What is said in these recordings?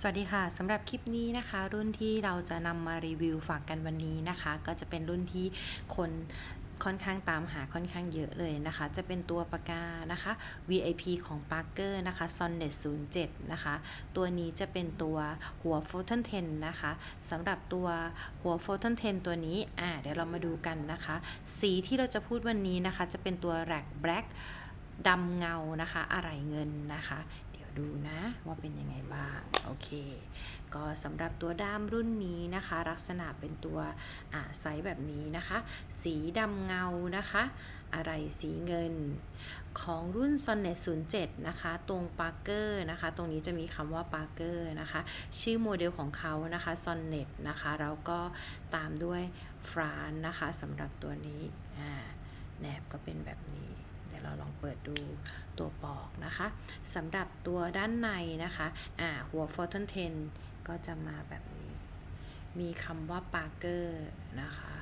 สวัสดีค่ะสำหรับคลิปนี้นะคะ รุ่นที่เราจะนำมารีวิวฝากกันวันนี้นะคะ ก็จะเป็นรุ่นที่คนค่อนข้างตามหาค่อนข้างเยอะเลยนะคะ จะเป็นตัวปากกานะคะ VIP ของ Parker นะคะ Sonnet 07 นะคะ ตัวนี้จะเป็นตัวหัว Photon 10 นะคะสำหรับตัวหัว Photon 10 ตัวนี้อ่าเดี๋ยวเรามาดูกันนะคะ สีที่เราจะพูดวันนี้นะคะ จะเป็นตัว Rack Black ดำเงานะคะ อะไรเงินนะคะ ดูนะว่าเป็นยังไงบ้างโอเค ก็สำหรับตัวด้ามรุ่นนี้นะคะ ลักษณะเป็นตัวอ่าไซส์แบบนี้นะคะ สีดำเงานะคะ อะไรสีเงิน ของรุ่น Sonnet 07 นะคะ ตรง Parker นะคะ ตรงนี้จะมีคำว่า Parker นะคะ ชื่อโมเดลของเขานะคะ Sonnet นะคะ แล้วก็ตามด้วยฟรานนะคะสำหรับตัวนี้แหนบก็เป็นแบบนี้ เราลองเปิดดูตัวปอกนะคะสำหรับตัวด้านในนะคะอ่าหัว Photon 10ก็จะมาแบบนี้ มีคำว่า Parker นะคะ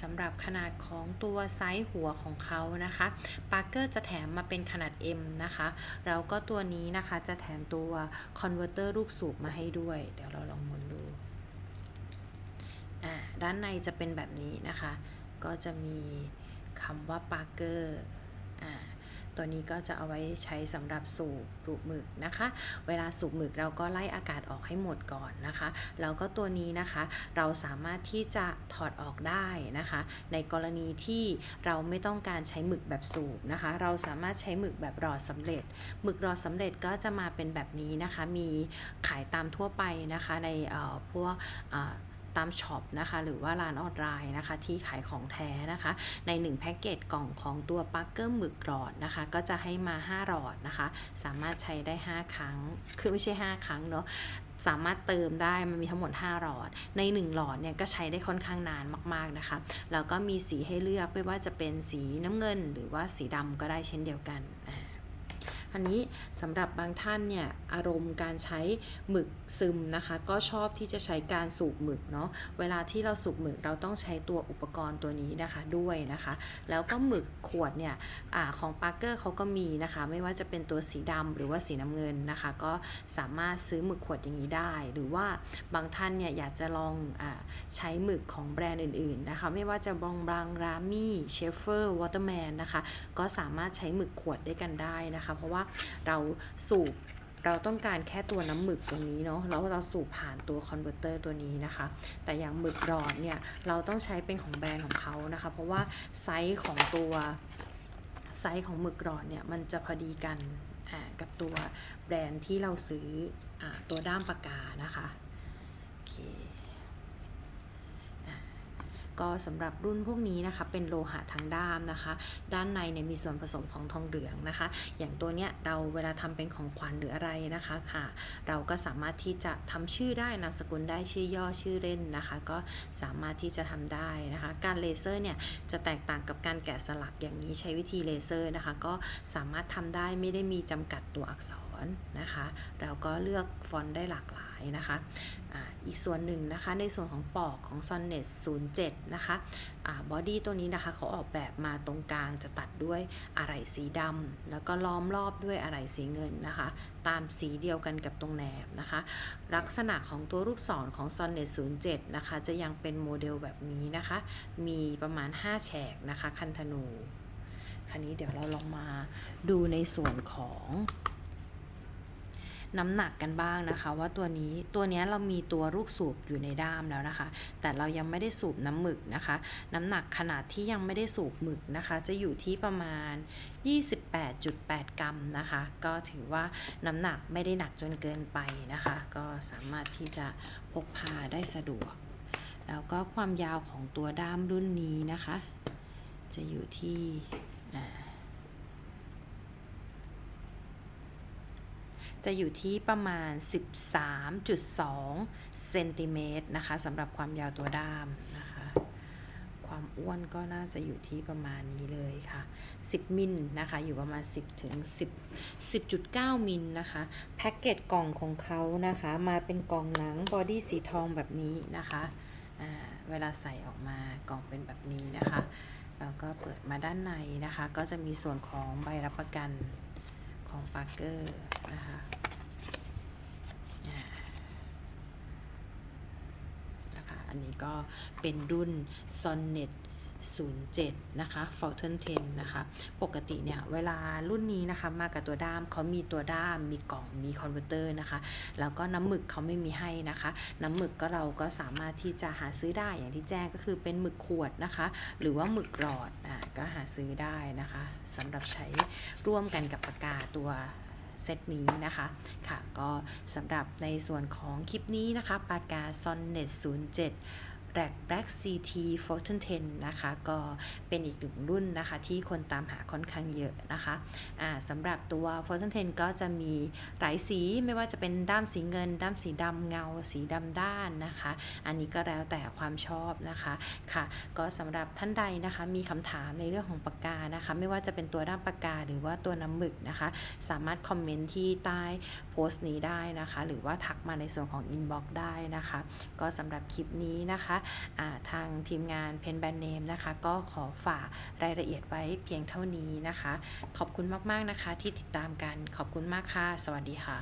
สำหรับขนาดของตัวไซส์หัวของเขานะคะ Parker จะแถมมาเป็นขนาด M นะคะ แล้วก็ตัวนี้นะคะจะแถมตัว Converter ลูกสูบมาให้ด้วย เดี๋ยวเราลองหมุนดูด้านในจะเป็นแบบนี้นะคะ ก็จะมี คำว่า Parker อ่าตัวนี้ก็จะเอาไว้ใช้สำหรับสูบปลูกหมึกนะคะ เวลาสูบหมึกเราก็ไล่อากาศออกให้หมดก่อนนะคะ แล้วก็ตัวนี้นะคะเราสามารถที่จะถอดออกได้นะคะ ในกรณีที่เราไม่ต้องการใช้หมึกแบบสูบนะคะ เราสามารถใช้หมึกแบบรอสำเร็จ หมึกรอสำเร็จก็จะมาเป็นแบบนี้นะคะ มีขายตามทั่วไปนะคะในเอ่อพวก ตามช็อปนะคะหรือว่าร้านออนไลน์นะคะที่ขายของแท้นะคะ ใน 1 แพ็กเกจกล่องของตัวปักเกอร์หมึกหลอดนะคะ ก็จะให้มา 5 หลอดนะคะ สามารถใช้ได้ 5 ครั้ง คือไม่ใช่ 5 ครั้งเนาะสามารถเติมได้มันมีทั้งหมด 5 หลอด ใน 1 หลอดเนี่ยก็ใช้ได้ค่อนข้างนานมากๆนะคะ แล้วก็มีสีให้เลือกไม่ว่าจะเป็นสีน้ำเงิน หรือว่าสีดำก็ได้เช่นเดียวกันอ่าันนี้สำหรับบางท่านเนี่ยอารมณ์การใช้หมึกซึมนะคะ ก็ชอบที่จะใช้การสูบหมึกเนาะเวลาที่เราสูบหมึกเราต้องใช้ตัวอุปกรณ์ตัวนี้นะคะด้วยนะคะ แล้วก็หมึกขวดเนี่ยอของ Parker เขาก็มีนะคะ ไม่ว่าจะเป็นตัวสีดำหรือว่าสีน้ำเงินนะคะ ก็สามารถซื้อหมึกขวดอย่างนี้ได้ หรือว่าบางท่านเนี่ยอยากจะลองอใช้หมึกของแบรนด์อื่น ๆนะคะ ไม่ว่าจะบองบางรามี่เชฟเฟอร์วอเตอร์แมนนะคะ ก็สามารถใช้หมึกขวดได้กันได้นะคะ เพราะว่าเราสูบเราต้องการแค่ตัวน้ำหมึกตรงนี้เนาะแล้วเราสูบผ่านตัวคอนเวอร์เตอร์ตัวนี้นะคะ แต่อย่างหมึกหลอดเนี่ยเราต้องใช้เป็นของแบรนด์ของเขานะคะ เพราะว่าไซส์ของตัวไซส์ของหมึกหลอดเนี่ยมันจะพอดีกันกับตัวแบรนด์ที่เราซื้ออตัวด้ามปากกานะคะโอเค ก็สำหรับรุ่นพวกนี้นะคะเป็นโลหะทั้งด้ามนะคะ ด้านในเนี่ยมีส่วนผสมของทองเหลืองนะคะ อย่างตัวเนี้ยเราเวลาทำเป็นของขวัญหรืออะไรนะคะค่ะ เราก็สามารถที่จะทำชื่อได้นามสกุลได้ชื่อย่อชื่อเล่นนะคะ ก็สามารถที่จะทำได้นะคะ การเลเซอร์เนี่ยจะแตกต่างกับการแกะสลักอย่างนี้ใช้วิธีเลเซอร์นะคะ ก็สามารถทำได้ไม่ได้มีจำกัดตัวอักษรนะคะ เราก็เลือกฟอนต์ได้หลากหลายนะคะ อีกส่วนหนึ่งนะคะ ในส่วนของปอกของ Sonnet 07 นะคะบอดี้ตัวนี้นะคะเขาออกแบบมาตรงกลางจะตัดด้วยอะไหล่สีดำแล้วก็ล้อมรอบด้วยอะไหล่สีเงินนะคะ ตามสีเดียวกันกับตรงแหนบนะคะ ลักษณะของตัวลูกศรของ Sonnet 07 นะคะ จะยังเป็นโมเดลแบบนี้นะคะ มีประมาณ 5 แฉกนะคะ คันธนูคราวนี้เดี๋ยวเราลองมาดูในส่วนของ น้ำหนักกันบ้างนะคะ ว่าตัวนี้ตัวนี้เรามีตัวลูกสูบอยู่ในด้ามแล้วนะคะ แต่เรายังไม่ได้สูบน้ำหมึกนะคะ น้ำหนักขนาดที่ยังไม่ได้สูบหมึกนะคะ จะอยู่ที่ประมาณ 28.8 กรัมนะคะ ก็ถือว่าน้ำหนักไม่ได้หนักจนเกินไปนะคะ ก็สามารถที่จะพกพาได้สะดวก แล้วก็ความยาวของตัวด้ามรุ่นนี้นะคะ จะอยู่ที่อ่า จะอยู่ที่ประมาณ 13.2เซนติเมตรนะคะสำหรับความยาวตัวด้ามนะคะ ความอ้วนก็น่าจะอยู่ที่ประมาณนี้เลยค่ะ 10 มิลนะคะ อยู่ประมาณ 10ถึง10 10.9 มิลนะคะ แพ็กเกจกล่องของเขานะคะ มาเป็นกล่องหนังบอดี้สีทองแบบนี้นะคะเวลาใส่ออกมากล่องเป็นแบบนี้นะคะแล้วก็เปิดมาด้านในนะคะ ก็จะมีส่วนของใบรับประกัน ของปาร์เกอร์นะคะนะคะ อันนี้ก็เป็นรุ่น Sonnet 07 นะคะ Fountain 10นะคะ ปกติเนี่ย เวลารุ่นนี้นะคะ มากับตัวด้ามเขามีตัวด้าม มีกล่อง มีคอนเวอร์เตอร์นะคะ แล้วก็น้ำหมึกเขาไม่มีให้นะคะ น้ำหมึกก็เราก็สามารถที่จะหาซื้อได้อย่างที่แจ้งก็คือเป็นหมึกขวดนะคะ หรือว่าหมึกหลอด อ่า ก็หาซื้อได้นะคะสำหรับใช้ร่วมกันกับปากกาตัวเซตนี้นะคะค่ะก็สำหรับในส่วนของคลิปนี้นะคะปากกา Sonnet 07 Black Black CT Photon 10 นะคะ ก็เป็นอีกหนึ่งรุ่นนะคะ ที่คนตามหาค่อนข้างเยอะนะคะอ่าสำหรับตัว Photon 10 ก็จะมีหลายสีไม่ว่าจะเป็นด้ามสีเงิน ด้ามสีดำเงา สีดำด้านนะคะ อันนี้ก็แล้วแต่ความชอบนะคะค่ะ ก็สำหรับท่านใดนะคะ มีคำถามในเรื่องของปากกานะคะ ไม่ว่าจะเป็นตัวด้ามปากกาหรือว่าตัวน้ำหมึกนะคะ สามารถคอมเมนต์ที่ใต้โพสต์นี้ได้นะคะ หรือว่าทักมาในส่วนของอินบ็อกซ์ได้นะคะ ก็สำหรับคลิปนี้นะคะทางทีมงานเพนแบนเนมนะคะ ก็ขอฝากรายละเอียดไว้เพียงเท่านี้นะคะ ขอบคุณมาก ๆ นะคะที่ติดตามกัน ขอบคุณมากค่ะ สวัสดีค่ะ